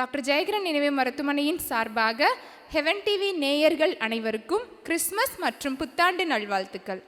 Doctor ஜெயகிரன் நினைவு மருத்துவமனையின் சார்பாக ஹெவன் டிவி நேயர்கள் அனைவருக்கும் கிறிஸ்மஸ் மற்றும் புத்தாண்டு நல்வாழ்த்துக்கள்.